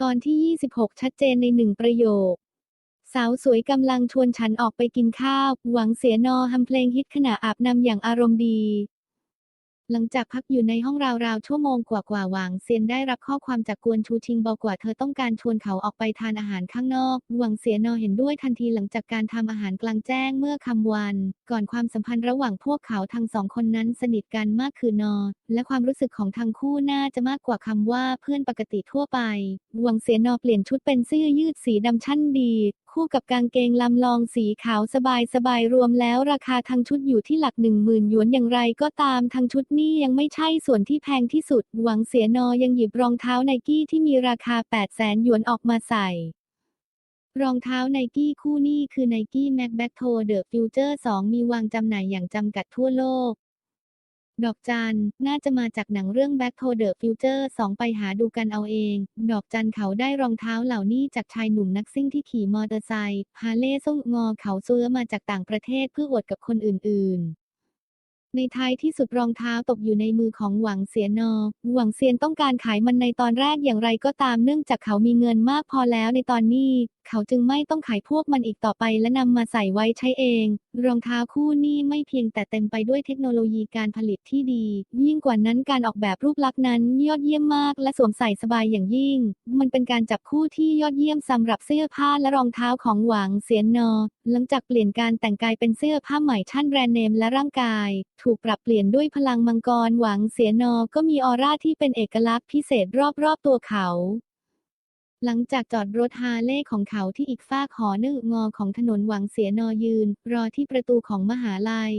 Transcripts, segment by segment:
ตอนที่ 26 ชัดเจนในหนึ่งประโยค สาวสวยกำลังชวนฉันออกไปกินข้าว หวังเสียนอทำเพลงฮิตขณะอาบน้ำอย่างอารมณ์ดี หลังจากพักอยู่ในห้องราวๆชั่วโมงกว่าๆหวางเซียนได้รับข้อความจากกวนชูชิงบอกว่าเธอต้องการชวนเขาออกไปทานอาหารข้างนอก หวังเสียนอเห็นด้วยทันทีหลังจากการทำอาหารกลางแจ้งเมื่อคำวัน ก่อนความสัมพันธ์ระหว่างพวกเขาทั้งสองคนนั้นสนิทกันมากคือนอ และความรู้สึกของทั้งคู่น่าจะมากกว่าคำว่าเพื่อนปกติทั่วไป หวังเสียนอเปลี่ยนชุดเป็นเสื้อยืดสีดำชั้นดีคู่กับกางเกงลำลองสีขาวสบายสบายรวมแล้วราคาทั้งชุดอยู่ที่หลักหนึ่งหมื่นหยวนอย่างไรก็ตามทั้งชุดนี่ยังไม่ใช่ส่วนที่แพงที่สุด หวังเสียนอยังหยิบรองเท้าไนกี้ที่มีราคา8 0 0แสนหยวนออกมาใส่ รองเท้าไนกี้คู่นี้คือไนกี้แม็กแบ็กโทเดอะฟิวเจอร์2มีวางจำหน่ายอย่างจำกัดทั่วโลก ดอกจัน น่าจะมาจากหนังเรื่อง Back to the Future 2 ไปหาดูกันเอาเอง ดอกจันเขาได้รองเท้าเหล่านี้จากชายหนุ่มนักซิ่งที่ขี่มอเตอร์ไซค์ฮาเลย์ส่งงอเขาซื้อมาจากต่างประเทศเพื่ออวดกับคนอื่น ๆในท้ายที่สุดรองเท้าตกอยู่ในมือของหวังเสียนอ หวังเซียนต้องการขายมันในตอนแรกอย่างไรก็ตามเนื่องจากเขามีเงินมากพอแล้วในตอนนี้ เขาจึงไม่ต้องขายพวกมันอีกต่อไปและนำมาใส่ไว้ใช้เอง รองเท้าคู่นี้ไม่เพียงแต่เต็มไปด้วยเทคโนโลยีการผลิตที่ดี ยิ่งกว่านั้นการออกแบบรูปลักษณ์นั้นยอดเยี่ยมมาก และสวมใส่สบายอย่างยิ่ง มันเป็นการจับคู่ที่ยอดเยี่ยมสำหรับเสื้อผ้าและรองเท้าของหวังเสียนนอ หลังจากเปลี่ยนการแต่งกายเป็นเสื้อผ้าใหม่ชั่นแบรนด์เนมและร่างกาย ถูกปรับเปลี่ยนด้วยพลังมังกรหวังเสียนอก็มีออร่าที่เป็นเอกลักษณ์พิเศษรอบๆตัวเขา หลังจากจอดรถฮาร์เลย์ของเขาที่อีกฟากหอนึกงอของถนนหวังเสียนอยืน รอที่ประตูของมหาลัย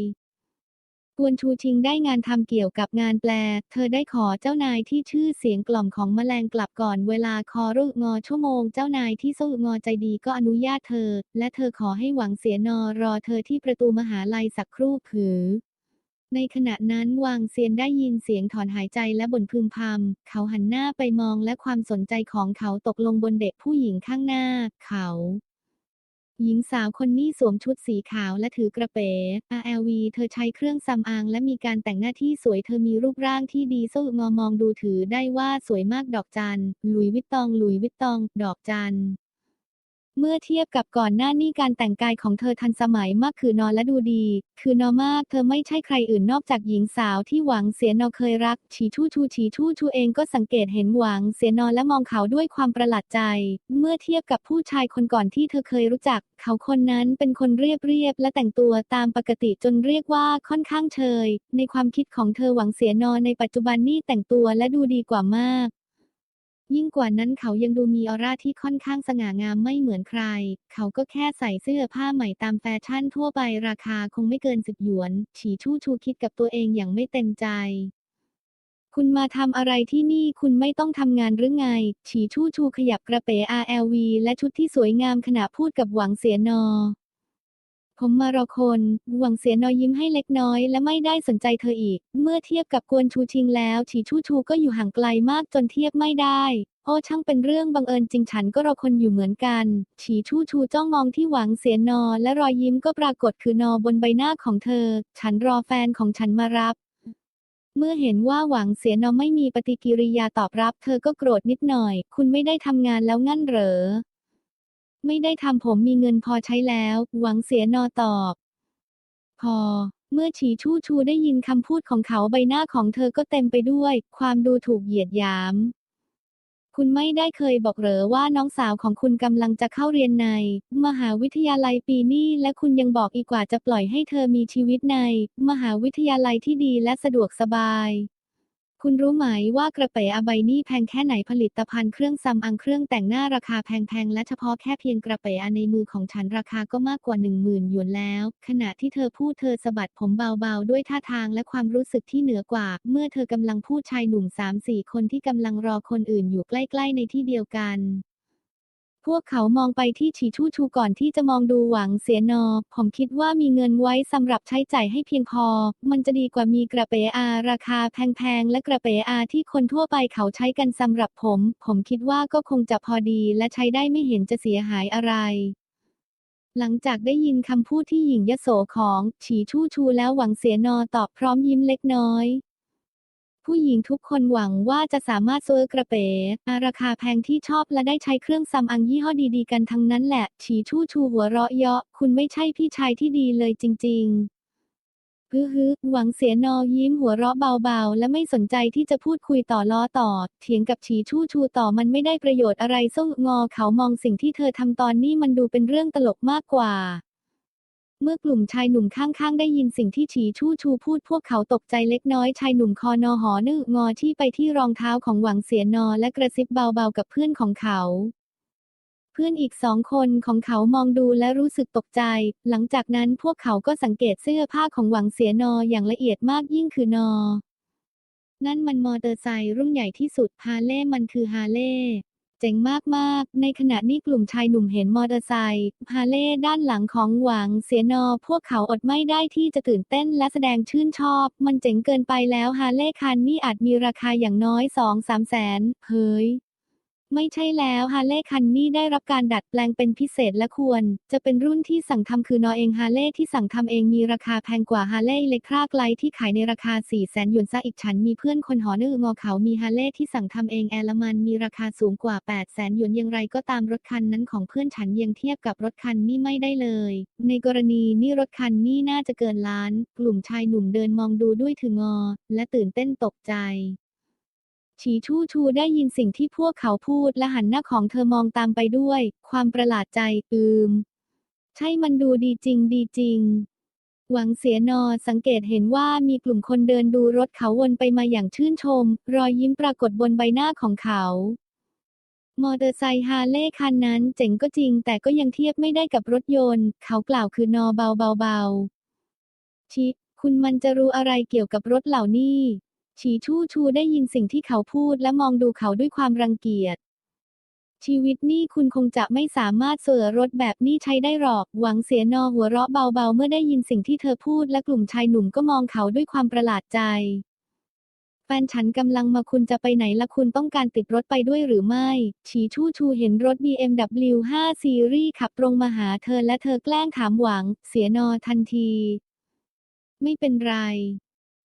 กวนชูชิงได้งานทำเกี่ยวกับงานแปล เธอได้ขอเจ้านายที่ชื่อเสียงกล่อมของแมลงกลับก่อนเวลาคอรุงอชั่วโมง เจ้านายที่สู้งอใจดีก็อนุญาตเธอ และเธอขอให้หวังเสียนอรอเธอที่ประตูมหาลัยสักครู่ผือ ในขณะนั้นวางเซียนได้ยินเสียงถอนหายใจและบ่นพึมพำ เขาหันหน้าไปมองและความสนใจของเขาตกลงบนเด็กผู้หญิงข้างหน้า เขา หญิงสาวคนนี้สวมชุดสีขาวและถือกระเป๋ RLV เธอใช้เครื่องสำอางและมีการแต่งหน้าที่สวยเธอมีรูปร่างที่ดีสู้งอมองดูถือได้ว่าสวยมากดอกจัน หลุยวิตตอง หลุยวิตตอง ดอกจัน เมื่อเทียบกับก่อนหน้านี้การแต่งกายของเธอทันสมัยมากคือนอนและดูดี คือนอมากเธอไม่ใช่ใครอื่นนอกจากหญิงสาวที่หวังเสียนอเคยรักฉีทู่ชูฉีทู่ชูเองก็สังเกตเห็นหวังเสียนอและมองเขาด้วยความประหลาดใจ เมื่อเทียบกับผู้ชายคนก่อนที่เธอเคยรู้จัก เขาคนนั้นเป็นคนเรียบเรียบและแต่งตัวตามปกติจนเรียกว่าค่อนข้างเชย ในความคิดของเธอหวังเสียนอในปัจจุบันนี่แต่งตัวและดูดีกว่ามาก ยิ่งกว่านั้นเขายังดูมีออร่าที่ค่อนข้างสง่างามไม่เหมือนใคร เขาก็แค่ใส่เสื้อผ้าใหม่ตามแฟชั่นทั่วไปราคาคงไม่เกินสิบหยวน ฉีชู่ชูคิดกับตัวเองอย่างไม่เต็มใจ คุณมาทำอะไรที่นี่คุณไม่ต้องทำงานหรือไง ฉีชู่ชูขยับกระเป๋ RLV และชุดที่สวยงามขณะพูดกับหวังเสียนอ ผมมารอคน หวังเสียนอยิ้มให้เล็กน้อยและไม่ได้สนใจเธออีก เมื่อเทียบกับกวนชูชิงแล้วฉีชูชูก็อยู่ห่างไกลมากจนเทียบไม่ได้ โอ้ช่างเป็นเรื่องบังเอิญจริงฉันก็รอคนอยู่เหมือนกัน ฉีชู่ชูจ้องมองที่หวังเสียนอและรอยยิ้มก็ปรากฏคือนอบนใบหน้าของเธอ ฉันรอแฟนของฉันมารับเมื่อเห็นว่าหวังเสียนอไม่มีปฏิกิริยาตอบรับ เธอก็โกรธนิดหน่อย คุณไม่ได้ทำงานแล้วงั้นเหรอ ไม่ได้ทำผมมีเงินพอใช้แล้ว หวังเสียนอตอบ พอ เมื่อฉีชู่ชูได้ยินคำพูดของเขาใบหน้าของเธอก็เต็มไปด้วย ความดูถูกเหยียดหยาม คุณไม่ได้เคยบอกเหรอว่าน้องสาวของคุณกำลังจะเข้าเรียนใน มหาวิทยาลัยปีนี้และคุณยังบอกอีกว่าจะปล่อยให้เธอมีชีวิตใน มหาวิทยาลัยที่ดีและสะดวกสบาย คุณรู้ไหมว่ากระเป๋อาใบนี่แพงแค่ไหนผลิตภัณฑ์เครื่องสำอังเครื่องแต่งหน้าราคาแพงๆ และเฉพาะแค่เพียงกระเป๋อในมือของฉันราคาก็มากกว่าหนึ่งหมื่นหยวนแล้ว ขณะที่เธอพูดเธอสะบัดผมเบาๆ ด้วยท่าทางและความรู้สึกที่เหนือกว่า เมื่อเธอกำลังพูดชายหนุ่มสามสี่คนที่กำลังรอคนอื่นอยู่ใกล้ๆในที่เดียวกัน พวกเขามองไปที่ฉีชู่ชูก่อนที่จะมองดูหวังเสียนอ ผมคิดว่ามีเงินไว้สำหรับใช้จ่ายให้เพียงพอ มันจะดีกว่ามีกระเป๋อาราคาแพงๆ และกระเป๋อาที่คนทั่วไปเขาใช้กันสำหรับผม ผมคิดว่าก็คงจะพอดีและใช้ได้ไม่เห็นจะเสียหายอะไร หลังจากได้ยินคำพูดที่หญิงยโสของฉีชู่ชูแล้วหวังเสียนอตอบพร้อมยิ้มเล็กน้อย ผู้หญิงทุกคนหวังว่าจะสามารถซื้อกระเป๋าราคาแพงที่ชอบและได้ใช้เครื่องสำอางยี่ห้อดีๆกันทั้งนั้นแหละ ฉีชู่ชูหัวเราะเยาะ คุณไม่ใช่พี่ชายที่ดีเลยจริง ๆฮึฮึหวังเสียนอยิ้มหัวเราะเบาๆ และไม่สนใจที่จะพูดคุยต่อล้อต่อ เถียงกับฉีชู่ชูต่อมันไม่ได้ประโยชน์อะไรส้งอเขามองสิ่งที่เธอทำตอนนี้มันดูเป็นเรื่องตลกมากกว่า เมื่อกลุ่มชายหนุ่มข้างๆ ได้ยินสิ่งที่ฉีชู่ชูพูดพวกเขาตกใจเล็กน้อยชายหนุ่มคอนอหอนึกงอที่ไปที่รองเท้าของหวังเสียนอและกระซิบเบาๆกับเพื่อนของเขา เพื่อนอีกสองคนของเขามองดูและรู้สึกตกใจ หลังจากนั้นพวกเขาก็สังเกตเสื้อผ้าของหวังเสียนออย่างละเอียดมากยิ่งคือนอ นั่นมันมอเตอร์ไซค์รุ่นใหญ่ที่สุดฮาเลย์มันคือฮาเลย์ เจ๋งมากๆ ในขณะนี้กลุ่มชายหนุ่มเห็นมอเตอร์ไซค์ฮาเล่ด้านหลังของหวังเสียนอ พวกเขาอดไม่ได้ที่จะตื่นเต้นและแสดงชื่นชอบ มันเจ๋งเกินไปแล้วฮาเล่คันนี้อาจมีราคาอย่างน้อย2-3แสน เฮ้ย ไม่ใช่แล้วฮาร์เลย์คันนี้ได้รับการดัดแปลงเป็นพิเศษและควร จะเป็นรุ่นที่สั่งทำคือนอเองฮาร์เลย์ที่สั่งทำเองมีราคาแพงกว่าฮาร์เลย์เล็กครากไลที่ขายในราคา4ี่แสนหยวนซะอีกฉันมีเพื่อนคนหอนึงอเขามีฮาร์เลย์ที่สั่งทำเองแอร์ลมันมีราคาสูงกว่า8ปดแสนหยวนอย่างไรก็ตามรถคันนั้นของเพื่อนฉันยังเทียบกับรถคันนี้ไม่ได้เลย ในกรณีนี้รถคันนี้น่าจะเกินล้าน กลุ่มชายหนุ่มเดินมองดูด้วยถึงงอ และตื่นเต้นตกใจ ฉีชู่ชูได้ยินสิ่งที่พวกเขาพูดและหันหน้าของเธอมองตามไปด้วย ความประหลาดใจ อืม ใช่มันดูดีจริงดีจริง หวังเสียนอสังเกตเห็นว่ามีกลุ่มคนเดินดูรถเขาวนไปมาอย่างชื่นชม รอยยิ้มปรากฏบนใบหน้าของเขา มอเตอร์ไซค์ฮาร์เลย์คันนั้นเจ๋งก็จริง แต่ก็ยังเทียบไม่ได้กับรถยนต์ เขากล่าวคือนอเบาเบาเบาชิคุณมันจะรู้อะไรเกี่ยวกับรถเหล่านี้ ฉีชู่ชูได้ยินสิ่งที่เขาพูดและมองดูเขาด้วยความรังเกียจ ชีวิตนี่คุณคงจะไม่สามารถเสือรถแบบนี้ใช้ได้หรอก หวังเสียนอหัวเราะเบาๆ เมื่อได้ยินสิ่งที่เธอพูดและกลุ่มชายหนุ่มก็มองเขาด้วยความประหลาดใจ แฟนฉันกำลังมาคุณจะไปไหนละคุณต้องการติดรถไปด้วยหรือไม่ ฉีชู่ชูเห็นรถ BMW 5ซีรีส์ขับตรงมาหาเธอและเธอแกล้งถามหวัง เสียนอทันที ไม่เป็นไร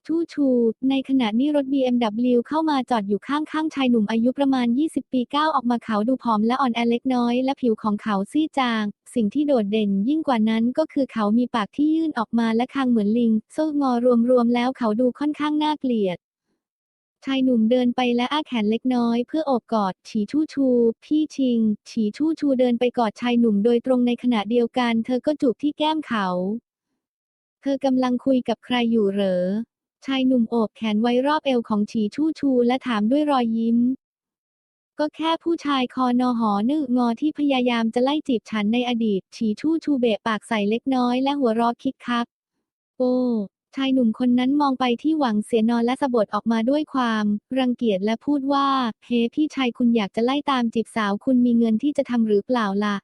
ชู่ชู ในขณะนี้รถ BMW เข้ามาจอดอยู่ข้างๆ ชายหนุ่มอายุประมาณ 20 ปีก้าวออกมาเขาดูผอมและอ่อนแอเล็กน้อย และผิวของเขาซีดจาง สิ่งที่โดดเด่นยิ่งกว่านั้นก็คือเขามีปากที่ยื่นออกมาและคางเหมือนลิง โซ่งอรวมๆแล้วเขาดูค่อนข้างน่าเกลียดชายหนุ่มเดินไปและอ้าแขนเล็กน้อยเพื่อโอบกอด ฉีชู่ชู พี่ชิง ฉีชู่ชูเดินไปกอดชายหนุ่มโดยตรงในขณะเดียวกัน เธอก็จูบที่แก้มเขา เธอกำลังคุยกับใครอยู่เหรอ ชายหนุ่มโอบแขนไว้รอบเอวของฉีชู่ชู และถามด้วยรอยยิ้ม ก็แค่ผู้ชายคอนอหอนึงอที่พยายามจะไล่จีบฉันในอดีต ฉีชู่ชูเบะปากใส่เล็กน้อยและหัวเรอคิกคัก โอ้ชายหนุ่มคนนั้นมองไปที่หวังเสียนอนและสะบดออกมาด้วยความ รังเกียจและพูดว่า เฮ้พี่ชายคุณอยากจะไล่ตามจีบสาวคุณมีเงินที่จะทำหรือเปล่าล่ะ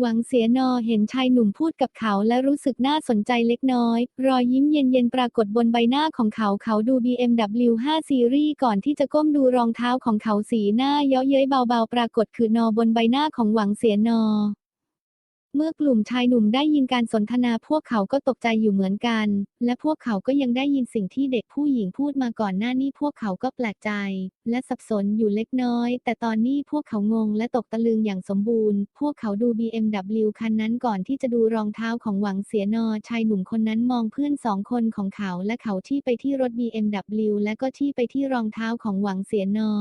หวังเสียนอเห็นชายหนุ่มพูดกับเขาและรู้สึกน่าสนใจเล็กน้อย รอยยิ้มเย็นๆปรากฏบนใบหน้าของเขาเขาดู BMW 5ซีรีส์ก่อนที่จะก้มดูรองเท้าของเขาสีหน้าเย้อเย้ยเบาๆ ปรากฏคือนอบนใบหน้าของหวังเสียนอ เมื่อกลุ่มชายหนุ่มได้ยินการสนทนาพวกเขาก็ตกใจอยู่เหมือนกัน และพวกเขาก็ยังได้ยินสิ่งที่เด็กผู้หญิงพูดมาก่อนหน้านี้พวกเขาก็แปลกใจ และสับสนอยู่เล็กน้อย แต่ตอนนี้พวกเขางงและตกตะลึงอย่างสมบูรณ์ พวกเขาดู BMW คันนั้นก่อนที่จะดูรองเท้าของหวังเสียนอชายหนุ่มคนนั้นมองเพื่อนสองคนของเขาและเขาที่ไปที่รถ BMW และก็ที่ไปที่รองเท้าของหวังเสียนอ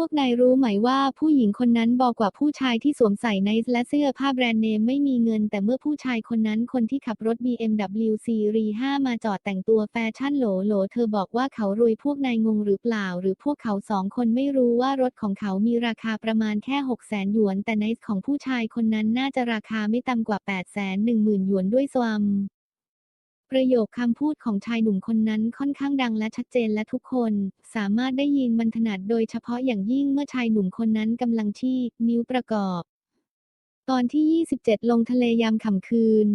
วกนายรู้ไหมว่าผู้หญิงคนนั้นบอกกว่าผู้ชายที่สวมใส่ไนท์และเสื้อผ้าแบรนด์เนมไม่มีเงิน แต่เมื่อผู้ชายคนนั้นคนที่ขับรถ BMW ซีรีส์5มาจอดแต่งตัวแฟชั่นโหลโหลเธอบอกว่าเขารวยพวกนายงงหรือเปล่า หรือพวกเขาสองคนไม่รู้ว่ารถของเขามีราคาประมาณแค่ 6 0แสนหยวน แต่ไนท์ของผู้ชายคนนั้นน่าจะราคาไม่ต่ำกว่า 8 1 0 0 0 0หยวนด้วยซ้ำ ประโยคคำพูดของชายหนุ่มคนนั้นค่อนข้างดังและชัดเจนและทุกคนสามารถได้ยินมันถนัดโดยเฉพาะอย่างยิ่งเมื่อชายหนุ่มคนนั้นกำลังชี้นิ้วประกอบ ตอนที่ 27 ลงทะเลยามค่ำคืน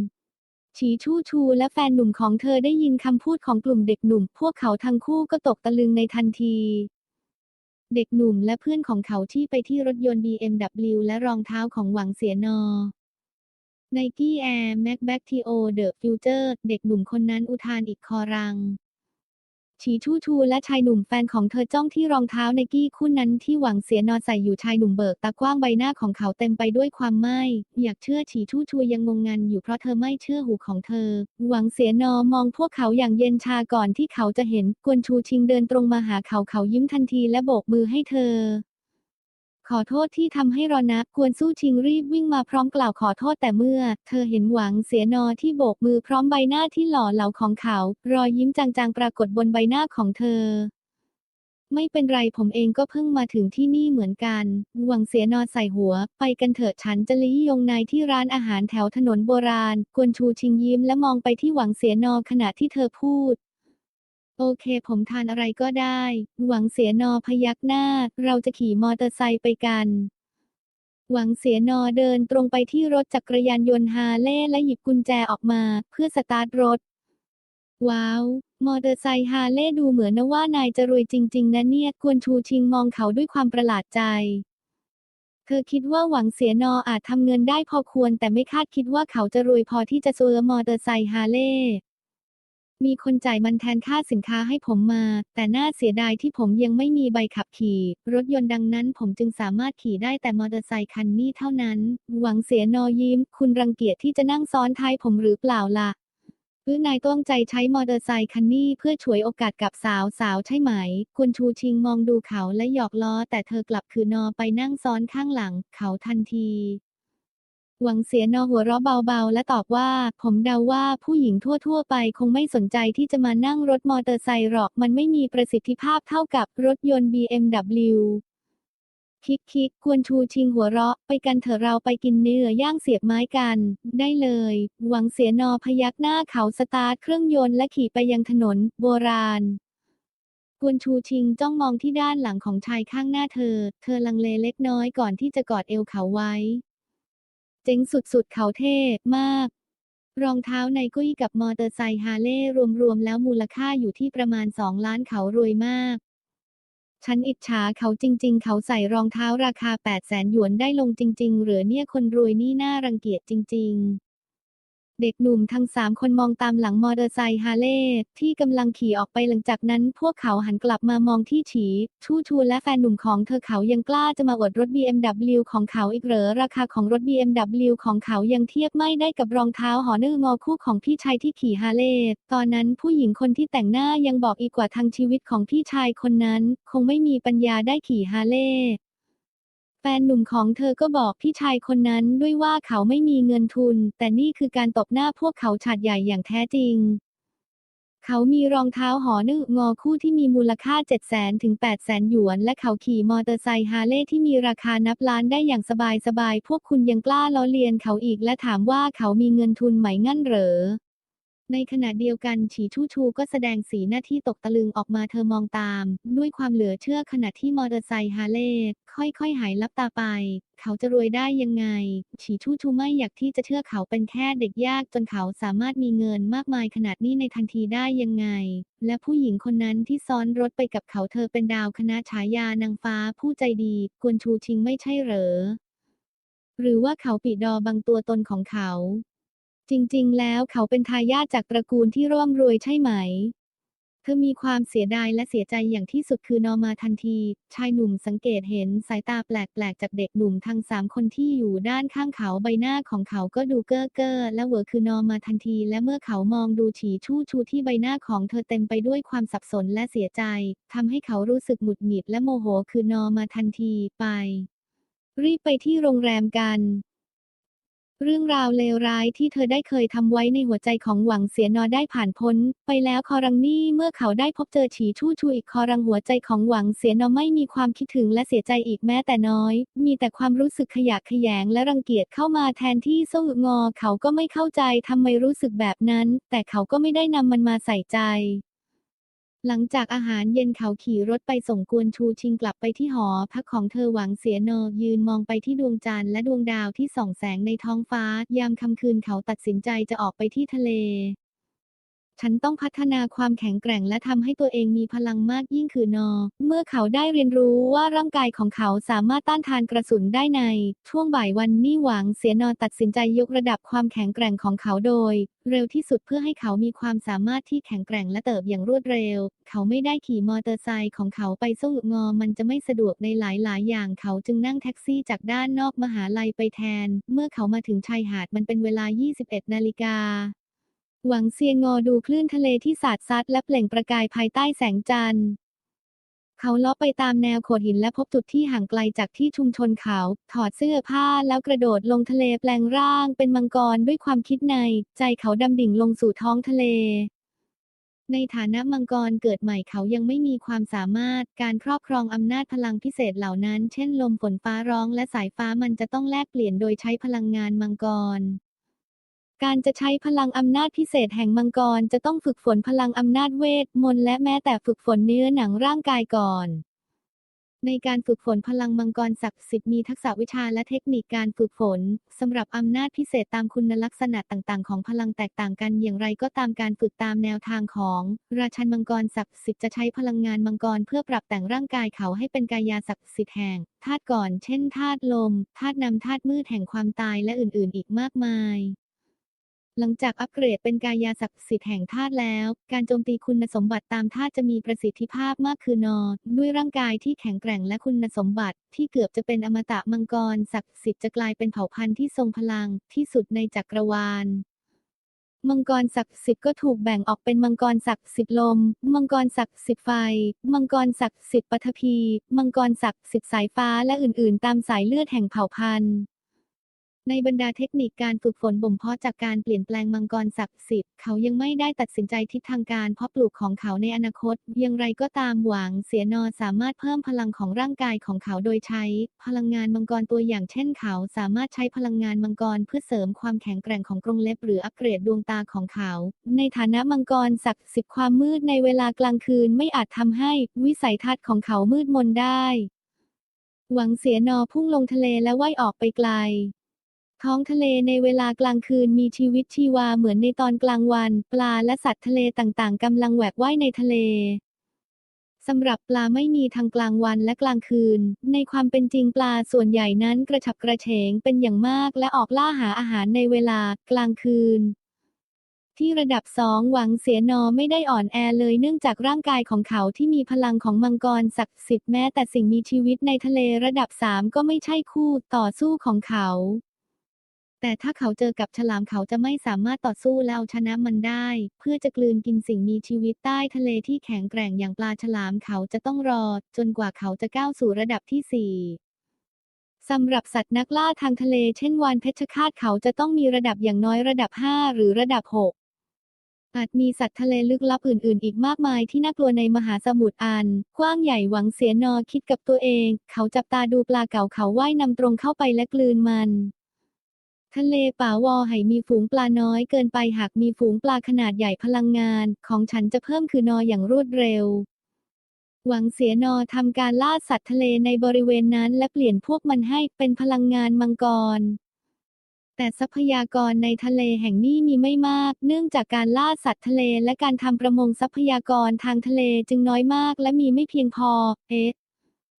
ฉีชู่ชูและแฟนหนุ่มของเธอได้ยินคำพูดของกลุ่มเด็กหนุ่ม พวกเขาทั้งคู่ก็ตกตะลึงในทันที เด็กหนุ่มและเพื่อนของเขาที่ไปที่รถยนต์ BMW และรองเท้าของหวังเสียนอ Nike Air Max Back TO The Future เจอร์เด็กหนุ่มคนนั้นอุทานอีกคอรัง ฉีชูชูและชายหนุ่มแฟนของเธอจ้องที่รองเท้าไนกี้คู่นั้นที่หวังเสียนอใส่อยู่ชายหนุ่มเบิกตากว้างใบหน้าของเขาเต็มไปด้วยความไม่ อยากเชื่อฉีชูชูยังงงงันอยู่เพราะเธอไม่เชื่อหูของเธอ หวังเสียนอมองพวกเขาอย่างเย็นชาก่อนที่เขาจะเห็น กวนชูชิงเดินตรงมาหาเขาเขายิ้มทันทีและโบกมือให้เธอ ขอโทษที่ทำให้รอนะกวนสู้ชิงรีบวิ่งมาพร้อมกล่าวขอโทษแต่เมื่อ เธอเห็นหวังเสียนอที่โบกมือพร้อมใบหน้าที่หล่อเหลาของเขา รอยยิ้มจางๆ ปรากฏบนใบหน้าของเธอไม่เป็นไรผมเองก็เพิ่งมาถึงที่นี่เหมือนกัน หวังเสียนอใส่หัว ไปกันเถอะฉันจะลี้ยงนายที่ร้านอาหารแถวถนนโบราณ กวนชูชิงยิ้มและมองไปที่หวังเสียนอขณะที่เธอพูด โอเคผมทานอะไรก็ได้ หวังเสียนอพยักหน้า เราจะขี่มอเตอร์ไซค์ไปกัน หวังเสียนอเดินตรงไปที่รถจักรยานยนต์ฮาเลย์และหยิบกุญแจออกมา เพื่อสตาร์ทรถ ว้าว มอเตอร์ไซค์ฮาเลย์ดูเหมือนนะว่านายจะรวยจริง ๆ นะเนี่ยกวนชูชิงมองเขาด้วยความประหลาดใจ เธอคิดว่าหวังเสียนออาจทำเงินได้พอควร แต่ไม่คาดคิดว่าเขาจะรวยพอที่จะซื้อมอเตอร์ไซค์ฮาเลย์ มีคนจ่ายมันแทนค่าสินค้าให้ผมมา แต่น่าเสียดายที่ผมยังไม่มีใบขับขี่ รถยนต์ดังนั้นผมจึงสามารถขี่ได้แต่มอเตอร์ไซค์คันนี้เท่านั้น หวังเสียนอยิ้ม คุณรังเกียจที่จะนั่งซ้อนท้ายผมหรือเปล่าล่ะหรือนายต้องใจใช้มอเตอร์ไซคันนี้เพื่อฉวยโอกาสกับสาวสาวใช่ไหม คุณชูชิงมองดูเขาและหยอกล้อ แต่เธอกลับคือนอไปนั่งซ้อนข้างหลัง เขาทันที หวังเสียนอหัวเราะเบาๆ และตอบว่า ผมเดาว่าผู้หญิงทั่วๆ ไปคงไม่สนใจที่จะมานั่งรถมอเตอร์ไซค์หรอกมันไม่มีประสิทธิภาพเท่ากับรถยนต์ BMW คิกคิกกวนชูชิงหัวเราะ ไปกันเถอะเราไปกินเนื้อย่างเสียบไม้กัน ได้เลย หวังเสียนอพยักหน้าเขาสตาร์ทเครื่องยนต์และขี่ไปยังถนน โบราณกวนชูชิงจ้องมองที่ด้านหลังของชายข้างหน้าเธอ เธอลังเลเล็กน้อยก่อนที่จะกอดเอวเขาไว้ เจ๋งสุดๆเขาเท่มาก รองเท้าไนกุ้ยกับมอเตอร์ไซค์ฮาร์เลย์รวมๆแล้วมูลค่าอยู่ที่ประมาณ 2 ล้านเขารวยมาก ฉันอิจฉาเขาจริง ๆ เขาใส่รองเท้าราคา 8 0 0แสนหยวนได้ลงจริง ๆ เหรือเนี่ยคนรวยนี่น่ารังเกียจจริง ๆ เด็กหนุ่มทั้งสามคนมองตามหลังมอเตอร์ไซค์ฮาร์เลย์ที่กำลังขี่ออกไปหลังจากนั้นพวกเขาหันกลับมามองที่ฉีชูชูและแฟนหนุ่มของเธอเขายังกล้าจะมาอวดรถ BMW ของเขาอีกเหรอราคาของรถ BMW ของเขายังเทียบไม่ได้กับรองเท้าหอนื่องอคู่ของพี่ชายที่ขี่ฮาร์เลย์ตอนนั้นผู้หญิงคนที่แต่งหน้ายังบอกอีกกว่าทางชีวิตของพี่ชายคนนั้น คงไม่มีปัญญาได้ขี่ฮาร์เลย์ แฟนหนุ่มของเธอก็บอกพี่ชายคนนั้นด้วยว่าเขาไม่มีเงินทุน แต่นี่คือการตบหน้าพวกเขาฉาดใหญ่อย่างแท้จริง เขามีรองเท้าหอนึกงอคู่ที่มีมูลค่า 7 0 0 0 0ถึง8 0 0 0 0 0หยวน และเขาขี่มอเตอร์ไซค์ฮาร์เลย์ที่มีราคานับล้านได้อย่างสบายๆ พวกคุณยังกล้าล้อเลียนเขาอีกและถามว่าเขามีเงินทุนไหมงั้นเหรอ ในขณะเดียวกันฉีชู่ชูก็แสดงสีหน้าที่ตกตะลึงออกมาเธอมองตาม ด้วยความเหลือเชื่อขณะที่มอเตอร์ไซค์ฮาร์เลย์ค่อยๆ หายลับตาไป เขาจะรวยได้ยังไง ฉีชู่ชูไม่อยากที่จะเชื่อเขาเป็นแค่เด็กยากจนเขาสามารถมีเงินมากมายขนาดนี้ในทันทีได้ยังไง และผู้หญิงคนนั้นที่ซ้อนรถไปกับเขาเธอเป็นดาวคณะฉายานางฟ้าผู้ใจดีกวนชูชิงไม่ใช่เหรอหรือว่าเขาปิดอบังตัวตนของเขา จริงๆ แล้วเขาเป็นทายาทจากตระกูลที่ร่ำรวยใช่ไหม เธอมีความเสียดายและเสียใจอย่างที่สุดคือนอมาทันที ชายหนุ่มสังเกตเห็นสายตาแปลกๆ จากเด็กหนุ่มทั้งสามคนที่อยู่ด้านข้างเขาใบหน้าของเขาก็ดูเก้อเก้อและเวอคือนอมาทันที และเมื่อเขามองดูฉีชู่ชูที่ใบหน้าของเธอเต็มไปด้วยความสับสนและเสียใจทำให้เขารู้สึกหงุดหงิดและโมโหคือนอมาทันทีไป รีบไปที่โรงแรมกัน เรื่องราวเลวร้ายที่เธอได้เคยทำไว้ในหัวใจของหวังเสียนอได้ผ่านพ้น ไปแล้วคอรังนี่เมื่อเขาได้พบเจอฉีชู่ชูอีกคอรังหัวใจของหวังเสียนอไม่มีความคิดถึงและเสียใจอีกแม้แต่น้อย มีแต่ความรู้สึกขยะแขยงและรังเกียจเข้ามาแทนที่โซ่งอ เขาก็ไม่เข้าใจทำไมรู้สึกแบบนั้น แต่เขาก็ไม่ได้นำมันมาใส่ใจ หลังจากอาหารเย็นเขาขี่รถไปส่งกวนชูชิงกลับไปที่หอพักของเธอหวังเสียโนยืนมองไปที่ดวงจันทร์และดวงดาวที่ส่องแสงในท้องฟ้า ยามค่ำคืนเขาตัดสินใจจะออกไปที่ทะเล ฉันต้องพัฒนาความแข็งแกร่งและทำให้ตัวเองมีพลังมากยิ่งคือนอ เมื่อเขาได้เรียนรู้ว่าร่างกายของเขาสามารถต้านทานกระสุนได้ใน ช่วงบ่ายวันนี่หวังเสียนอตัดสินใจยกระดับความแข็งแกร่งของเขาโดย เร็วที่สุดเพื่อให้เขามีความสามารถที่แข็งแกร่งและเติบอย่างรวดเร็ว เขาไม่ได้ขี่มอเตอร์ไซค์ของเขาไปสู้งอมันจะไม่สะดวกในหลายๆ อย่างเขาจึงนั่งแท็กซี่จากด้านนอกมหาลัยไปแทน เมื่อเขามาถึงชายหาดมันเป็นเวลา 21 นาฬิกา หวังเซียงอดูคลื่นทะเลที่สาดซัดและเปล่งประกายภายใต้แสงจันทร์ เขาเลาะไปตามแนวโขดหินและพบจุดที่ห่างไกลจากที่ชุมชนเขา ถอดเสื้อผ้าแล้วกระโดดลงทะเลแปลงร่างเป็นมังกรด้วยความคิดใน ใจเขาดำดิ่งลงสู่ท้องทะเลในฐานะมังกรเกิดใหม่เขายังไม่มีความสามารถการครอบครองอำนาจพลังพิเศษเหล่านั้น เช่นลมฝนฟ้าร้องและสายฟ้ามันจะต้องแลกเปลี่ยนโดยใช้พลังงานมังกร การจะใช้พลังอำนาจพิเศษแห่งมังกรจะต้องฝึกฝนพลังอำนาจเวทมนต์และแม้แต่ฝึกฝนเนื้อหนังร่างกายก่อน ในการฝึกฝนพลังมังกรศักดิ์สิทธิ์มีทักษะวิชาและเทคนิคการฝึกฝนสำหรับอำนาจพิเศษตามคุณลักษณะต่างๆ ของพลังแตกต่างกันอย่างไรก็ตามการฝึกตามแนวทางของ ราชันมังกรศักดิ์สิทธิ์จะใช้พลังงานมังกรเพื่อปรับแต่งร่างกายเขาให้เป็นกายาศักดิ์สิทธิ์แห่งธาตุก่อน เช่นธาตุลมธาตุนำธาตุมืดแห่งความตายและอื่นๆ อีกมากมาย หลังจากอัปเกรดเป็นกายาศักดิ์สิทธิ์แห่งธาตุแล้ว การโจมตีคุณสมบัติตามธาตุจะมีประสิทธิภาพมากคือนอ ด้วยร่างกายที่แข็งแกร่งและคุณสมบัติ ที่เกือบจะเป็นอมตะมังกรศักดิ์สิทธิ์จะกลายเป็นเผ่าพันธุ์ที่ทรงพลังที่สุดในจักรวาลมังกรศักดิ์สิทธิ์ก็ถูกแบ่งออกเป็นมังกรศักดิ์สิทธิ์ลม มังกรศักดิ์สิทธิ์ไฟ มังกรศักดิ์สิทธิ์ปฐพี มังกรศักดิ์สิทธิ์สายฟ้าและอื่นๆ ตามสายเลือดแห่งเผ่าพันธุ์ ในบรรดาเทคนิคการฝึกฝนบ่มเพาะจากการเปลี่ยนแปลงมังกรศักดิ์สิทธิ์เขายังไม่ได้ตัดสินใจทิศทางการเพาะปลูกของเขาในอนาคตอย่างไรก็ตามหวังเสียนอสามารถเพิ่มพลังของร่างกายของเขาโดยใช้ พลังงานมังกรตัวอย่างเช่นเขาสามารถใช้พลังงานมังกรเพื่อเสริมความแข็งแกร่งของกรงเล็บหรืออัปเกรดดวงตาของเขา ในฐานะมังกรศักดิ์สิทธิ์ความมืดในเวลากลางคืนไม่อาจทำให้วิสัยทัศน์ของเขามืดมนได้ หวังเสียนอพุ่งลงทะเลและว่ายออกไปไกล ท้องทะเลในเวลากลางคืนมีชีวิตชีวาเหมือนในตอนกลางวัน ปลาและสัตว์ทะเลต่างๆกำลังแหวกว่ายในทะเลสำหรับปลาไม่มีทั้งกลางวันและกลางคืน ในความเป็นจริงปลาส่วนใหญ่นั้นกระฉับกระเฉงเป็นอย่างมากและออกล่าหาอาหารในเวลากลางคืน ที่ระดับสองหวังเสียนอไม่ได้อ่อนแอเลยเนื่องจากร่างกายของเขาที่มีพลังของมังกรศักดิ์สิทธิ์แม้แต่สิ่งมีชีวิตในทะเลระดับสามก็ไม่ใช่คู่ต่อสู้ของเขา แต่ถ้าเขาเจอกับฉลามเขาจะไม่สามารถต่อสู้และเอาชนะมันได้ เพื่อจะกลืนกินสิ่งมีชีวิตใต้ทะเลที่แข็งแกร่งอย่างปลาฉลามเขาจะต้องรอ จนกว่าเขาจะก้าวสู่ระดับที่สี่สำหรับสัตว์นักล่าทางทะเลเช่นวานเพชฌฆาตเขาจะต้องมีระดับอย่างน้อยระดับ 5 หรือระดับ 6 อาจมีสัตว์ทะเลลึกลับอื่น ๆ อีกมากมายที่น่ากลัวในมหาสมุทรอัน กว้างใหญ่หวังเสียนอคิดกับตัวเอง เขาจับตาดูปลาเก๋าเขาว่ายนำตรงเข้าไปและกลืนมัน ทะเลป่าวอไหมีฝูงปลาน้อยเกินไปหากมีฝูงปลาขนาดใหญ่พลังงาน ของฉันจะเพิ่มคือนออย่างรวดเร็ว หวังเสียนอทำการล่าสัตว์ทะเลในบริเวณนั้นและเปลี่ยนพวกมันให้เป็นพลังงานมังกร แต่ทรัพยากรในทะเลแห่งนี้มีไม่มาก เนื่องจากการล่าสัตว์ทะเลและการทำประมงทรัพยากรทางทะเลจึงน้อยมากและมีไม่เพียงพอ เอ๊ะ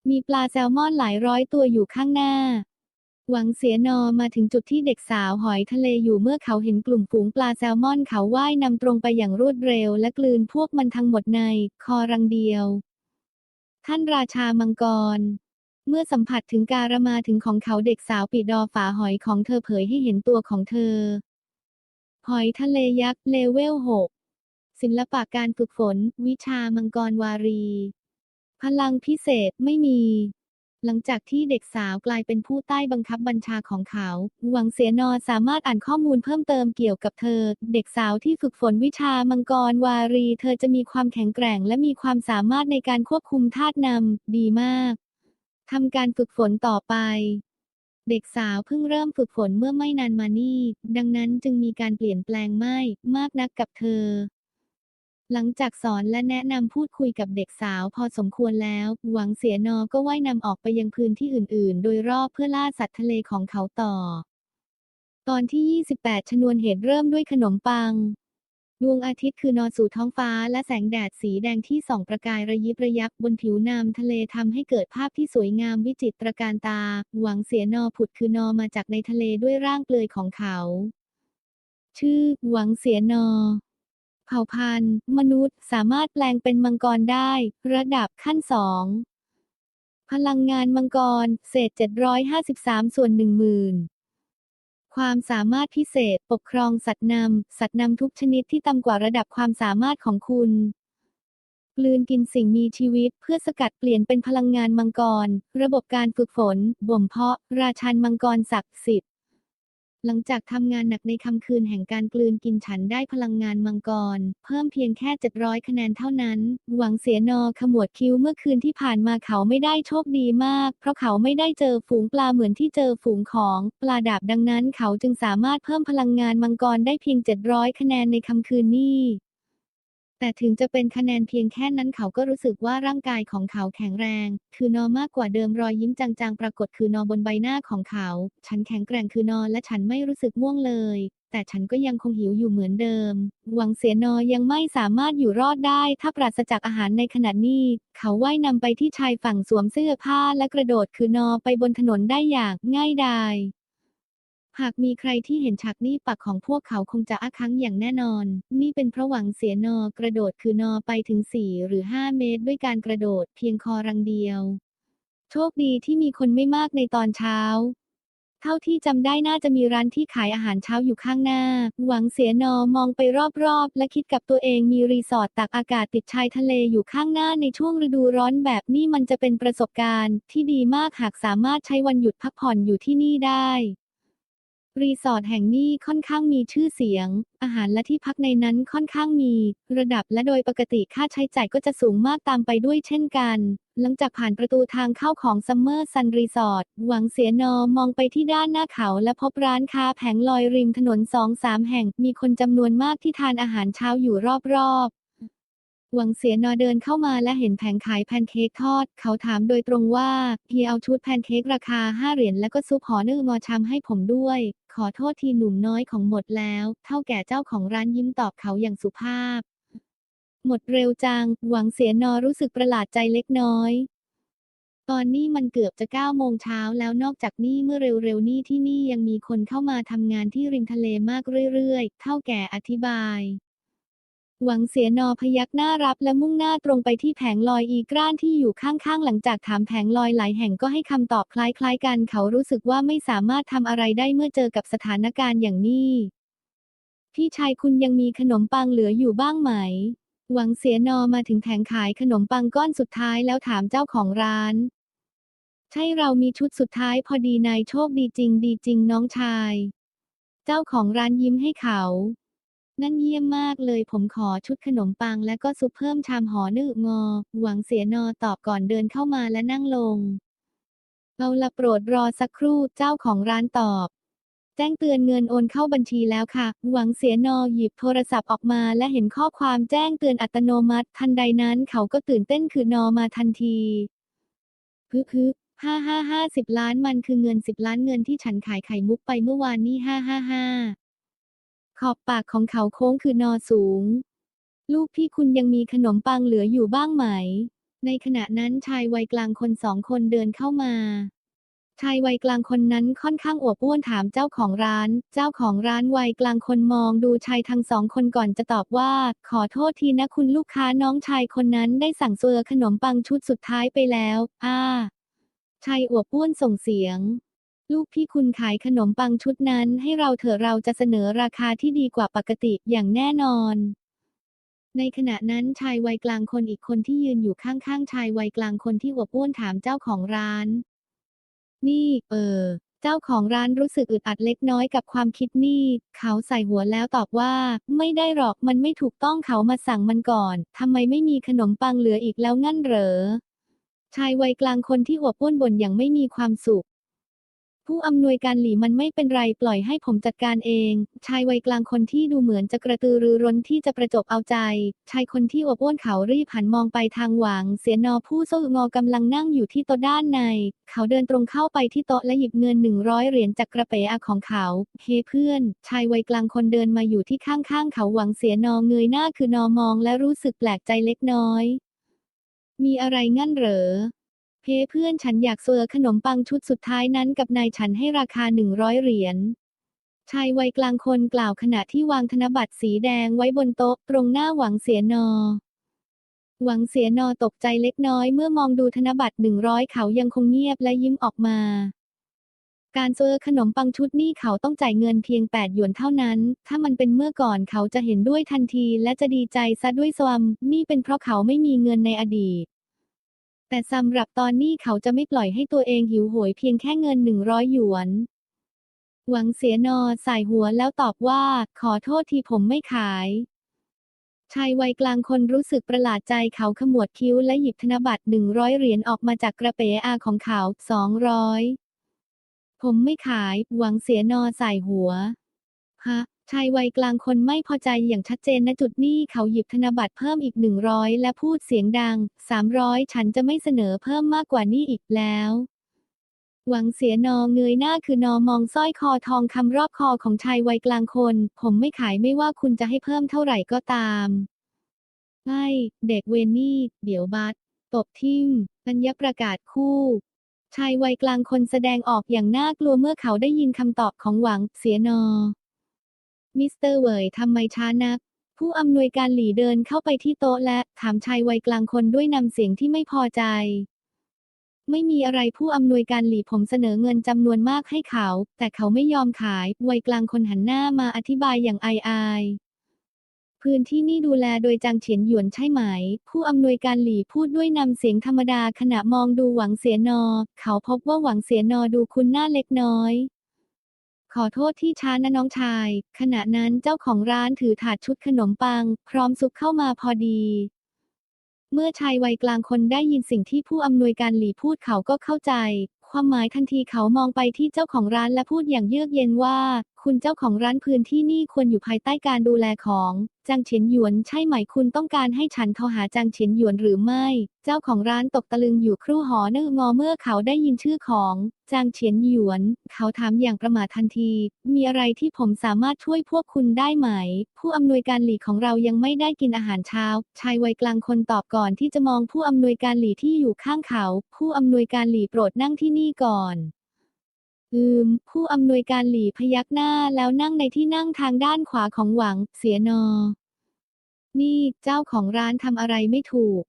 มีปลาแซลมอนหลายร้อยตัวอยู่ข้างหน้า หวังเสียนอมาถึงจุดที่เด็กสาวหอยทะเลอยู่เมื่อเขาเห็นกลุ่มฝูงปลาแซลมอนเขาว่ายนำตรงไปอย่างรวดเร็ว และกลืนพวกมันทั้งหมดใน คอรังเดียว ท่านราชามังกร เมื่อสัมผัสถึงการมาถึงของเขาเด็กสาวปีดอฝาหอยของเธอเผยให้เห็นตัวของเธอ หอยทะเลยักษ์เลเวล6ศิลปะการฝึกฝน วิชามังกรวารี พลังพิเศษไม่มี หลังจากที่เด็กสาวกลายเป็นผู้ใต้บังคับบัญชาของเขา หวังเสียนอสามารถอ่านข้อมูลเพิ่มเติมเกี่ยวกับเธอ เด็กสาวที่ฝึกฝนวิชามังกรวารี เธอจะมีความแข็งแกร่ง และมีความสามารถในการควบคุมธาตุนำดีมากทำการฝึกฝนต่อไปเด็กสาวเพิ่งเริ่มฝึกฝนเมื่อไม่นานมานี่ดังนั้นจึงมีการเปลี่ยนแปลงไม่มากนักกับเธอ หลังจากสอนและแนะนำพูดคุยกับเด็กสาวพอสมควรแล้ว หวังเสียนอก็ว่ายนำออกไปยังพื้นที่อื่นๆ โดยรอบเพื่อล่าสัตว์ทะเลของเขาต่อ ตอนที่ 28 ชนวนเหตุเริ่มด้วยขนมปัง ดวงอาทิตย์คือนอนสู่ท้องฟ้าและแสงแดดสีแดงที่ส่องประกายระยิบระยับบนผิวน้ำทะเลทำให้เกิดภาพที่สวยงามวิจิตรการตา หวังเสียนอผุดคือนอมาจากในทะเลด้วยร่างเปลือยของเขา ชื่อ หวังเสียนอ เผ่าพันธุ์ มนุษย์สามารถแปลงเป็นมังกรได้ ระดับขั้นสองพลังงานมังกร เศษ 753 ส่วน 10,000 ความสามารถพิเศษ ปกครองสัตว์นำ สัตว์นำทุกชนิดที่ต่ำกว่าระดับความสามารถของคุณ กลืนกินสิ่งมีชีวิตเพื่อสกัดเปลี่ยนเป็นพลังงานมังกร ระบบการฝึกฝน บ่มเพาะ ราชันมังกรศักดิ์สิทธิ์ หลังจากทำงานหนักในค่ำคืนแห่งการกลืนกินฉันได้พลังงานมังกร เพิ่มเพียงแค่ 700 คะแนนเท่านั้น หวังเสียนอขมวดคิ้วเมื่อคืนที่ผ่านมาเขาไม่ได้โชคดีมาก เพราะเขาไม่ได้เจอฝูงปลาเหมือนที่เจอฝูงของปลาดาบดังนั้น เขาจึงสามารถเพิ่มพลังงานมังกรได้เพียง 700 คะแนนในค่ำคืนนี้ แต่ถึงจะเป็นคะแนนเพียงแค่นั้นเขาก็รู้สึกว่าร่างกายของเขาแข็งแรง คือนอมากกว่าเดิมรอยยิ้มจางๆ ปรากฏคือนอบนใบหน้าของเขา ฉันแข็งแกร่งคือนอและฉันไม่รู้สึกง่วงเลย แต่ฉันก็ยังคงหิวอยู่เหมือนเดิม หวังเสียนอยังไม่สามารถอยู่รอดได้ ถ้าปราศจากอาหารในขณะนี้ เขาว่ายนำไปที่ชายฝั่งสวมเสื้อผ้าและกระโดดคือนอไปบนถนนได้อย่างง่ายดาย หากมีใครที่เห็นฉากนี้ปักของพวกเขาคงจะอ้าค้างอย่างแน่นอน นี่เป็นเพราะหวังเสียนอกระโดดคือนอไปถึง 4 หรือ 5 เมตร ด้วยการกระโดดเพียงคอรังเดียว โชคดีที่มีคนไม่มากในตอนเช้า เท่าที่จำได้น่าจะมีร้านที่ขายอาหารเช้าอยู่ข้างหน้า หวังเสียนอมองไปรอบๆ และคิดกับตัวเองมีรีสอร์ทตักอากาศติดชายทะเลอยู่ข้างหน้าในช่วงฤดูร้อนแบบนี้มันจะเป็นประสบการณ์ ที่ดีมากหากสามารถใช้วันหยุดพักผ่อนอยู่ที่นี่ได้ รีสอร์ทแห่งนี้ค่อนข้างมีชื่อเสียง อาหารและที่พักในนั้นค่อนข้างมี ระดับและโดยปกติค่าใช้จ่ายก็จะสูงมากตามไปด้วยเช่นกัน หลังจากผ่านประตูทางเข้าของ Summer Sun Resort หวังเสียนอมองไปที่ด้านหน้าเขาและพบร้านค้าแผงลอยริมถนนสองสามแห่ง มีคนจำนวนมากที่ทานอาหารเช้าอยู่รอบๆ หวังเสียนอเดินเข้ามาและเห็นแผงขายแพนเค้กทอด เขาถามโดยตรงว่าเฮียเอาชุดแพนเค้กราคา 5 เหรียญแล้วก็ซุปหอนึ่งมอชามให้ผมด้วย ขอโทษทีหนุ่มน้อยของหมดแล้ว เท่าแก่เจ้าของร้านยิ้มตอบเขาอย่างสุภาพ หมดเร็วจัง หวังเสียนอรู้สึกประหลาดใจเล็กน้อยตอนนี้มันเกือบจะ9โมงเช้าแล้วนอกจากนี้เมื่อเร็วๆนี้ที่นี่ยังมีคนเข้ามาทำงานที่ริมทะเลมากเรื่อยๆ เท่าแก่อธิบาย หวังเสียนอพยักหน้ารับและมุ่งหน้าตรงไปที่แผงลอยอีกร้านที่อยู่ข้างๆ หลังจากถามแผงลอยหลายแห่งก็ให้คำตอบคล้ายๆกัน เขารู้สึกว่าไม่สามารถทำอะไรได้เมื่อเจอกับสถานการณ์อย่างนี้ พี่ชายคุณยังมีขนมปังเหลืออยู่บ้างไหม หวังเสียนอมาถึงแผงขายขนมปังก้อนสุดท้ายแล้วถามเจ้าของร้าน ใช่เรามีชุดสุดท้ายพอดีนายโชคดีจริงดีจริงน้องชาย เจ้าของร้านยิ้มให้เขา นั่นเยี่ยมมากเลยผมขอชุดขนมปังและก็ซุปเพิ่มชามหอนึ่งงอ หวังเสียนอตอบก่อนเดินเข้ามาและนั่งลง เอาละโปรดรอสักครู่เจ้าของร้านตอบ แจ้งเตือนเงินโอนเข้าบัญชีแล้วค่ะ หวังเสียนอหยิบโทรศัพท์ออกมาและเห็นข้อความแจ้งเตือนอัตโนมัติ ทันใดนั้นเขาก็ตื่นเต้นคือนอมาทันทีพึพึห้าห้าห้าสิบล้านมันคือเงินสิบล้านเงินที่ฉันขายไข่มุกไปเมื่อวานนี้ห้าห้าห้า ขอบปากของเขาโค้งคือนอสูง ลูกพี่คุณยังมีขนมปังเหลืออยู่บ้างไหม ในขณะนั้นชายวัยกลางคนสองคนเดินเข้ามา ชายวัยกลางคนนั้นค่อนข้างอวบอ้วนถามเจ้าของร้าน เจ้าของร้านวัยกลางคนมองดูชายทั้งสองคนก่อนจะตอบว่า ขอโทษทีนะคุณลูกค้าน้องชายคนนั้นได้สั่งเซอร์ขนมปังชุดสุดท้ายไปแล้ว อ้า ชายอวบอ้วนส่งเสียง ลูกพี่คุณขายขนมปังชุดนั้น ให้เราเถอะเราจะเสนอราคาที่ดีกว่าปกติอย่างแน่นอน ในขณะนั้นชายวัยกลางคนอีกคนที่ยืนอยู่ข้างๆชายวัยกลางคนที่อวบอ้วนถามเจ้าของร้าน นี่ เออ เจ้าของร้านรู้สึกอึดอัดเล็กน้อยกับความคิดนี่ เขาใส่หัวแล้วตอบว่า ไม่ได้หรอกมันไม่ถูกต้องเขามาสั่งมันก่อนทำไมไม่มีขนมปังเหลืออีกแล้วงั้นเหรอชายวัยกลางคนที่อวบอ้วนบ่นอย่างไม่มีความสุข ผู้อำนวยการหลีมันไม่เป็นไรปล่อยให้ผมจัดการเอง ชายวัยกลางคนที่ดูเหมือนจะกระตือรือร้นที่จะประจบเอาใจ ชายคนที่อบอ้วนเขารีบหันมองไปทางหวัง เสียนอผู้โซ่งอกำลังนั่งอยู่ที่โต๊ะด้านใน เขาเดินตรงเข้าไปที่โต๊ะและหยิบเงินหนึ่งร้อยเหรียญจากกระเป๋าของเขา เฮ้เพื่อน ชายวัยกลางคนเดินมาอยู่ที่ข้างๆเขาหวังเสียนอเงยหน้าคือนอมองและรู้สึกแปลกใจเล็กน้อย มีอะไรงั้นเหรอ เพเพื่อนฉันอยากเซอร์ขนมปังชุดสุดท้ายนั้นกับนายฉันให้ราคาหนึ่งร้อยเหรียญชายวัยกลางคนกล่าวขณะที่วางธนบัตรสีแดงไว้บนโต๊ะ ตรงหน้าหวังเสียนอ หวังเสียนอตกใจเล็กน้อยเมื่อมองดูธนบัตรหนึ่งร้อยเขายังคงเงียบและยิ้มออกมา การเจอขนมปังชุดนี้เขาต้องจ่ายเงินเพียง8หยวนเท่านั้น ถ้ามันเป็นเมื่อก่อนเขาจะเห็นด้วยทันทีและจะดีใจซะด้วยสวมนี่เป็นเพราะเขาไม่มีเงินในอดีต แต่สำหรับตอนนี้เขาจะไม่ปล่อยให้ตัวเองหิวโหยเพียงแค่เงิน100หยวน หวังเสียนอสายหัวแล้วตอบว่า ขอโทษทีผมไม่ขาย ชายวัยกลางคนรู้สึกประหลาดใจเขาขมวดคิ้วและหยิบธนบัตรหนึ่งร้อยเหรียญออกมาจากกระเป๋อาของเขาสองร้อยผมไม่ขาย หวังเสียนอใส่หัว ฮะ ชายวัยกลางคนไม่พอใจอย่างชัดเจนณจุดนี้เขาหยิบธนบัตรเพิ่มอีกหนึ่งร้อยและพูดเสียงดังสามร้อยฉันจะไม่เสนอเพิ่มมากกว่านี้อีกแล้วหวังเสียนอเงยหน้าคือนอมองสร้อยคอทองคำรอบคอของชายวัยกลางคน ผมไม่ขายไม่ว่าคุณจะให้เพิ่มเท่าไหร่ก็ตามไอ้เด็กเวนนี่ เดี๋ยวบัสตบทิมปัญญประกาศคู่ ชายวัยกลางคนแสดงออกอย่างน่ากลัวเมื่อเขาได้ยินคำตอบของหวังเสียนอ มิสเตอร์เวยทำไมช้านัก ผู้อำนวยการหลีเดินเข้าไปที่โต๊ะและถามชายวัยกลางคนด้วยนำเสียงที่ไม่พอใจ ไม่มีอะไรผู้อำนวยการหลีผมเสนอเงินจำนวนมากให้เขา แต่เขาไม่ยอมขาย วัยกลางคนหันหน้ามาอธิบายอย่างอายอายพื้นที่นี่ดูแลโดยจางเฉียนหยวนใช่ไหม ผู้อำนวยการหลีพูดด้วยนำเสียงธรรมดาขณะมองดูหวังเสียนอ เขาพบว่าหวังเสียนอดูคุ้นหน้าเล็กน้อย ขอโทษที่ช้านะน้องชาย ขณะนั้นเจ้าของร้านถือถาดชุดขนมปัง พร้อมซุปเข้ามาพอดี เมื่อชายวัยกลางคนได้ยินสิ่งที่ผู้อำนวยการหลีพูดเขาก็เข้าใจ ความหมายทันทีเขามองไปที่เจ้าของร้านและพูดอย่างเยือกเย็นว่า คุณเจ้าของร้านพื้นที่นี่ควรอยู่ภายใต้การดูแลของจางเฉียนหยวนใช่ไหมคุณต้องการให้ฉันโทรหาจางเฉียนหยวนหรือไม่ เจ้าของร้านตกตะลึงอยู่ครู่หอเนื้องอเมื่อเขาได้ยินชื่อของจางเฉียนหยวน เขาถามอย่างประมาททันที มีอะไรที่ผมสามารถช่วยพวกคุณได้ไหม ผู้อำนวยการหลีของเรายังไม่ได้กินอาหารเช้า ชายวัยกลางคนตอบก่อนที่จะมองผู้อำนวยการหลีที่อยู่ข้างเขา ผู้อำนวยการหลีโปรดนั่งที่นี่ก่อน อืม ผู้อำนวยการหลีพยักหน้าแล้วนั่งในที่นั่งทางด้านขวาของหวัง เสียนอ นี่เจ้าของร้านทำอะไรไม่ถูก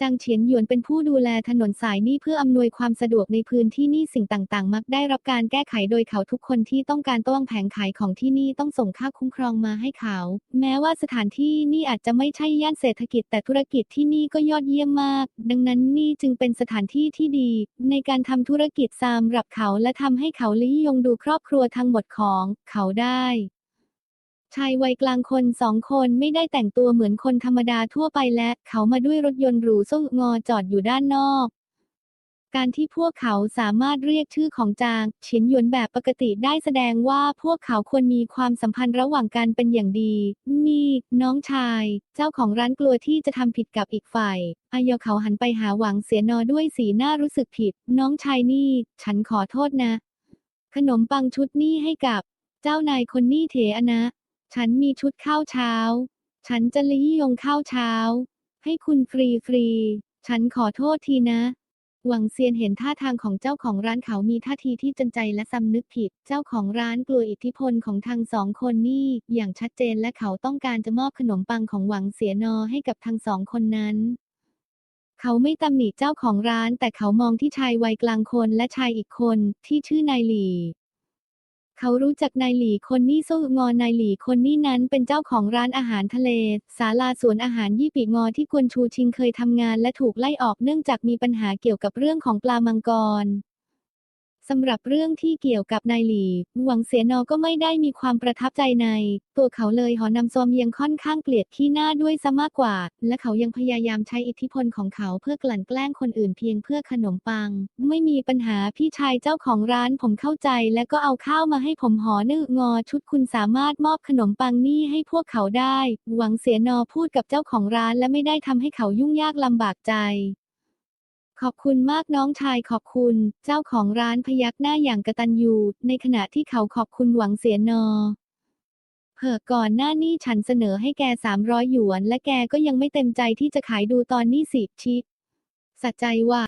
จางเฉียนหยวนเป็นผู้ดูแลถนนสายนี้เพื่ออำนวยความสะดวกในพื้นที่นี่สิ่งต่างๆ มักได้รับการแก้ไขโดยเขาทุกคนที่ต้องการต้องแผงขายของที่นี่ต้องส่งค่าคุ้มครองมาให้เขา แม้ว่าสถานที่นี่อาจจะไม่ใช่ย่านเศรษฐกิจแต่ธุรกิจที่นี่ก็ยอดเยี่ยมมาก ดังนั้นนี่จึงเป็นสถานที่ที่ดี ในการทำธุรกิจสำหรับเขาและทำให้เขาลิยงดูครอบครัวทั้งหมดของเขาได้ ชายวัยกลางคนสองคนไม่ได้แต่งตัวเหมือนคนธรรมดาทั่วไปและ เขามาด้วยรถยนต์หรูโซ่งอจอดอยู่ด้านนอก การที่พวกเขาสามารถเรียกชื่อของจางเฉียนหยวนแบบปกติได้แสดงว่าพวกเขาควรมีความสัมพันธ์ระหว่างกันเป็นอย่างดี นี่ น้องชาย เจ้าของร้านกลัวที่จะทำผิดกับอีกฝ่ายอายอเขาหันไปหาหวังเสียนอด้วยสีหน้ารู้สึกผิด น้องชายนี่ ฉันขอโทษนะ ขนมปังชุดนี้ให้กับ เจ้านายคนนี่เถอะนะ ฉันมีชุดข้าวเช้า ฉันจะลิยงข้าวเช้า ให้คุณฟรีฟรีๆฉันขอโทษทีนะ หวังเซียนเห็นท่าทางของเจ้าของร้านเขามีท่าทีที่จนใจและสำนึกผิด เจ้าของร้านกลัวอิทธิพลของทางสองคนนี่ อย่างชัดเจนและเขาต้องการจะมอบขนมปังของหวังเสียนอให้กับทั้งสองคนนั้นเขาไม่ตำหนิเจ้าของร้านแต่เขามองที่ชายวัยกลางคนและชายอีกคนที่ชื่อนายหลี เขารู้จักนายหลีคนนี่โซ่งอนายหลีคนนี่นั้นเป็นเจ้าของร้านอาหารทะเลศาลาสวนอาหารยี่ปีงอที่กวนชูชิงเคยทำงานและถูกไล่ออกเนื่องจากมีปัญหาเกี่ยวกับเรื่องของปลามังกร สำหรับเรื่องที่เกี่ยวกับนายหลีหวังเสียนอก็ไม่ได้มีความประทับใจใน ตัวเขาเลยหอนำซอมยังค่อนข้างเกลียดขี้หน้าด้วยซะมากกว่า และเขายังพยายามใช้อิทธิพลของเขาเพื่อกลั่นแกล้งคนอื่นเพียงเพื่อขนมปัง ไม่มีปัญหาพี่ชายเจ้าของร้านผมเข้าใจและก็เอาข้าวมาให้ผมหอนึงอชุดคุณสามารถมอบขนมปังนี่ให้พวกเขาได้ หวังเสียนอพูดกับเจ้าของร้านและไม่ได้ทำให้เขายุ่งยากลำบากใจ ขอบคุณมากน้องชายขอบคุณ เจ้าของร้านพยักหน้าอย่างกระตันยูในขณะที่เขาขอบคุณหวังเสียนอเผอก่อนหน้านี้ฉันเสนอให้แกสามร้อยหยวน และแกก็ยังไม่เต็มใจที่จะขายดูตอนนี้สิชิสัจใจว่า